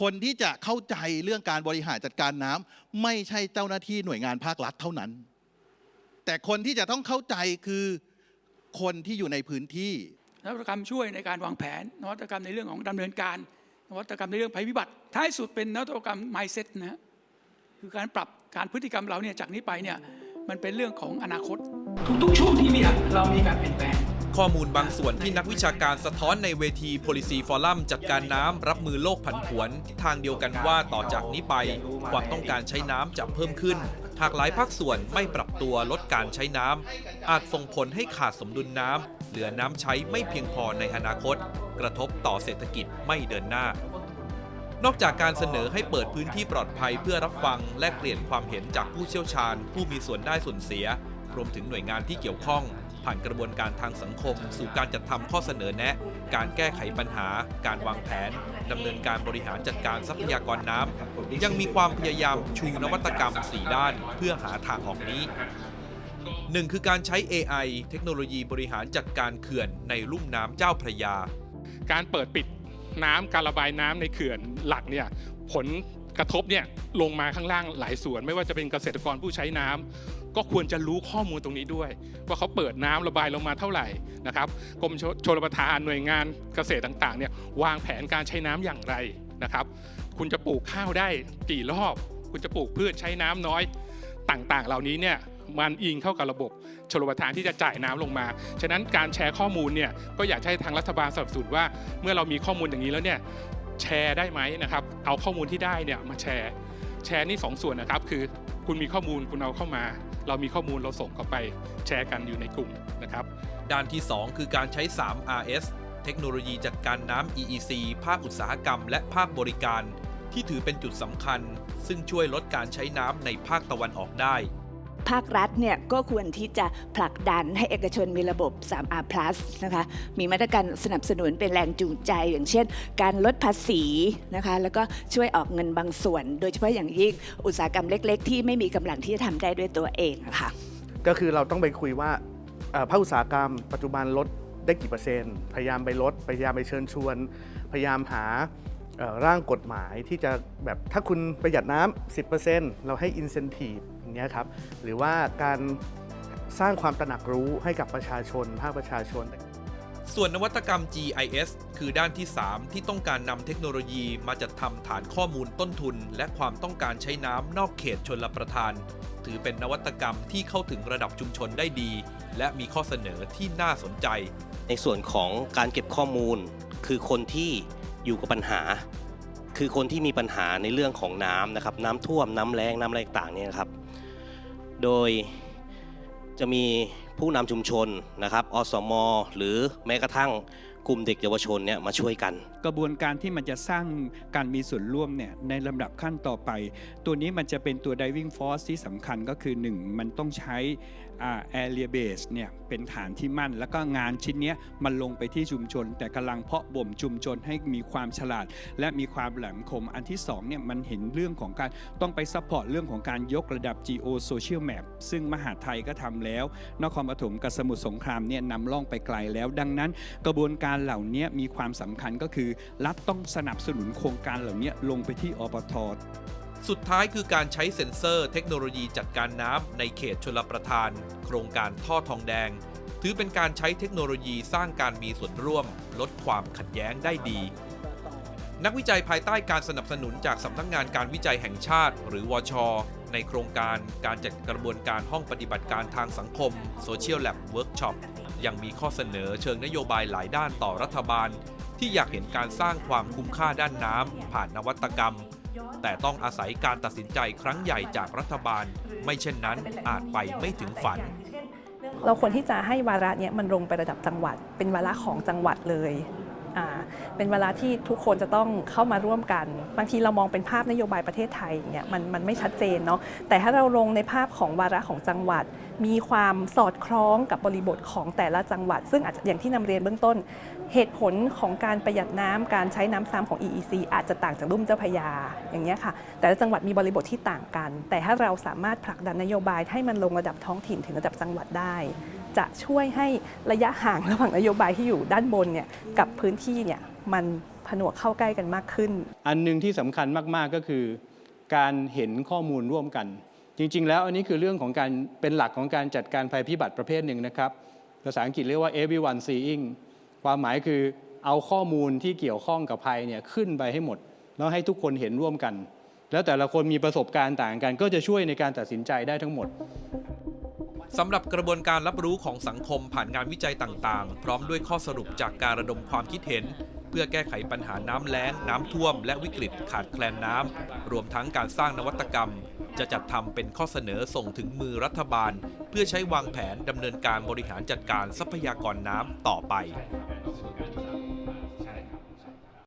คนที่จะเข้าใจเรื่องการบริหารจัดการน้ำไม่ใช่เจ้าหน้าที่หน่วยงานภาครัฐเท่านั้น แต่คนที่จะต้องเข้าใจคือคนที่อยู่ในพื้นที่นวัตกรรมช่วยในการวางแผน นวัตกรรมในเรื่องของดำเนินการนวัตกรรมในเรื่องภัยพิบัติ ท้ายสุดเป็นนวัตกรรม mindset นะฮะคือการปรับการพฤติกรรมเราเนี่ยจากนี้ไปเนี่ยมันเป็นเรื่องของอนาคต ทุกๆ ช่วงที่มีอะเรามีการเปลี่ยนแปลง ข้อมูลบางส่วนที่นักวิชาการสะท้อนในเวที Policy Forum จัดการน้ำรับมือโลกผันผวน ทางเดียวกันว่าต่อจากนี้ไป ความต้องการใช้น้ำจะเพิ่มขึ้น หากหลายภาคส่วนไม่ปรับตัวลดการใช้น้ำอาจส่งผลให้ขาดสมดุลน้ำเหลือน้ำใช้ไม่เพียงพอในอนาคต กระทบต่อเศรษฐกิจไม่เดินหน้านอกจากการเสนอให้เปิดพื้นที่ปลอดภัยเพื่อรับฟังและเปลี่ยนความเห็นจากผู้เชี่ยวชาญ ผู้มีส่วนได้ส่วนเสีย รวมถึงหน่วยงานที่เกี่ยวข้อง ผ่านกระบวนการทางสังคม สู่การจัดทำข้อเสนอแนะ การแก้ไขปัญหา การวางแผนดำเนินการบริหารจัดการทรัพยากรน้ำยังมีความพยายามชูนวัตกรรม4ด้าน เพื่อหาทางออกนี้หนึ่งคือการใช้ AI เทคโนโลยีบริหารจัดการเขื่อนในลุ่มน้ำเจ้าพระยา การเปิดปิดน้ำการระบายน้ำในเขื่อนหลักเนี่ยผลกระทบเนี่ยลงมาข้างล่างหลายส่วน ไม่ว่าจะเป็นเกษตรกรผู้ใช้น้ำ ก็ควรจะรู้ข้อมูลตรงนี้ด้วย ว่าเขาเปิดน้ำระบายลงมาเท่าไหร่นะครับกรมชลประทานหน่วยงานเกษตรต่างๆเนี่ยวางแผนการใช้น้ำอย่างไรนะครับ คุณจะปลูกข้าวได้กี่รอบ คุณจะปลูกพืชใช้น้ำน้อยต่างๆ เหล่านี้เนี่ยมันอิงเข้ากับระบบชลประทานที่จะจ่ายน้ำลงมา ฉะนั้นการแชร์ข้อมูลเนี่ยก็อยากให้ทางรัฐบาลสนับสนุนว่า เมื่อเรามีข้อมูลอย่างนี้แล้วเนี่ยแชร์ได้ไหมนะครับ เอาข้อมูลที่ได้เนี่ยมาแชร์ แชร์นี่สองส่วนนะครับ คือ คุณมีข้อมูลคุณเอาเข้ามา เรามีข้อมูลเราส่งเข้าไปแชร์กันอยู่ในกลุ่มนะครับ ด้านที่ 2 คือการใช้ 3 RS เทคโนโลยีจัดการน้ำ EEC ภาคอุตสาหกรรม และภาคบริการ ที่ถือเป็นจุดสำคัญ ซึ่งช่วยลดการใช้น้ำในภาคตะวันออกได้ ภาครัฐเนี่ยก็ควรที่จะผลักดันให้เอกชนมีระบบ 3R plus นะคะ มีมาตรการสนับสนุนเป็นแรงจูงใจ อย่างเช่น การลดภาษีนะคะ แล้วก็ช่วยออกเงินบางส่วน โดยเฉพาะอย่างยิ่งอุตสาหกรรมเล็ก ๆ ที่ไม่มีกำลังที่จะทำได้ด้วยตัวเองะค่ะ ก็คือเราต้องไปคุยว่าเอ่อภาคอุตสาหกรรม ปัจจุบันลดได้กี่เปอร์เซ็นต์ พยายามไปลด พยายามไปเชิญชวน พยายามหาร่างกฎหมายที่จะแบบถ้าคุณประหยัดน้ำ10%เราให้อย่างเงี้ ยครับหรือว่าการสร้างความตระหนักรู้ให้กับประชาชนภาคประชาชน ส่วนนวัตกรรม GIS คือด้านที่ 3 ที่ต้องการนำเทคโนโลยีมาจัดทำฐานข้อมูลต้นทุน และความต้องการใช้น้ำนอกเขตชนลประทาน ถือเป็นนวัตกรรมที่เข้าถึงระดับชุมชนได้ดี และมีข้อเสนอที่น่าสนใจ ในส่วนของการเก็บข้อมูล คือคนที่อยู่กับปัญหา คือคนที่มีปัญหาในเรื่องของน้ำนะครับน้ำท่วมน้ำแรงน้ำอะไรต่างๆเนี่ยนะครับ โดยจะมีผู้นำชุมชนนะครับอสม หรือแม้กระทั่ง กลุ่มเด็กเยาวชนเนี่ยมาช่วยกัน กระบวนการที่มันจะสร้างการมีส่วนร่วมเนี่ยในลำดับขั้นต่อไป ตัวนี้มันจะเป็นตัว diving force ที่สำคัญก็คือ 1 มันต้องใช้อ่า area base เนี่ยเป็นฐานที่มั่น แล้วก็งานชิ้นเนี้ยมันลงไปที่ชุมชน แต่กำลังเพาะบ่มชุมชนให้มีความฉลาด และมีความแหลมคมอันที่2เนี่ยมันเห็นเรื่องของการต้องไปซัพพอร์ตเรื่องของการยกระดับ geo social map ซึ่งมหาไทยก็ทำแล้ว นครปฐมกับสมุทรสงครามเนี่ยนำล่องไปไกลแล้ว ดังนั้นกระบวนการเหล่านี้มีความสำคัญก็คือ รัฐต้องสนับสนุนโครงการเหล่านี้ลงไปที่อปทสุดท้ายคือการใช้เซ็นเซอร์เทคโนโลยีจัดการน้ำในเขตชลประทาน โครงการท่อทองแดง ถือเป็นการใช้เทคโนโลยีสร้างการมีส่วนร่วม ลดความขัดแย้งได้ดี นักวิจัยภายใต้การสนับสนุนจากสำนักงานการวิจัยแห่งชาติ หรือวช ในโครงการการจัดกระบวนการห้องปฏิบัติการทางสังคม Social Lab Workshop ยังมีข้อเสนอเชิงนโยบายหลายด้านต่อรัฐบาล ที่อยากเห็นการสร้างความคุ้มค่าด้านน้ำผ่านนวัตกรรม แต่ต้องอาศัยการตัดสินใจครั้งใหญ่จากรัฐบาล ไม่เช่นนั้นอาจไปไม่ถึงฝันเราควรที่จะให้วาระนี้มันลงไประดับจังหวัด เป็นวาระของจังหวัดเลย เป็นเวลาที่ทุกคนจะต้องเข้ามาร่วมกัน บางทีเรามองเป็นภาพนโยบายประเทศไทยเนี่ยมันมันไม่ชัดเจนเนาะแต่ถ้าเราลงในภาพของวาระของจังหวัด มีความสอดคล้องกับบริบทของแต่ละจังหวัด ซึ่งอาจจะอย่างที่นำเรียนเบื้องต้น เหตุผลของการประหยัดน้ำการใช้น้ำซ้ำของ EEC อาจจะต่างจากรุ่มเจ้าพยาอย่างเงี้ยค่ะ แต่ละจังหวัดมีบริบทที่ต่างกัน แต่ถ้าเราสามารถผลักดันนโยบายให้มันลงระดับท้องถิ่นถึงระดับจังหวัดได้ จะช่วยให้ระยะห่างระหว่างนโยบายที่อยู่ด้านบนเนี่ยกับพื้นที่เนี่ยมันผนวกเข้าใกล้กันมากขึ้น อันหนึ่งที่สำคัญมากๆก็คือ การเห็นข้อมูลร่วมกัน จริง ๆ แล้วอันนี้คือเรื่องของการเป็นหลักของการจัดการภัยพิบัติประเภทหนึ่งนะครับ ภาษาอังกฤษเรียกว่า everyone seeing ความหมายคือเอาข้อมูลที่เกี่ยวข้องกับภัยเนี่ยขึ้นไปให้หมด แล้วให้ทุกคนเห็นร่วมกัน แล้วแต่ละคนมีประสบการณ์ต่างกัน ก็จะช่วยในการตัดสินใจได้ทั้งหมด สำหรับกระบวนการรับรู้ของสังคมผ่านงานวิจัยต่างๆ พร้อมด้วยข้อสรุปจากการระดมความคิดเห็น เพื่อแก้ไขปัญหาน้ำแล้ง น้ำท่วม และวิกฤตขาดแคลนน้ำ รวมทั้งการสร้างนวัตกรรม จะจัดทำเป็นข้อเสนอส่งถึงมือรัฐบาล เพื่อใช้วางแผนดำเนินการบริหารจัดการทรัพยากรน้ำต่อไป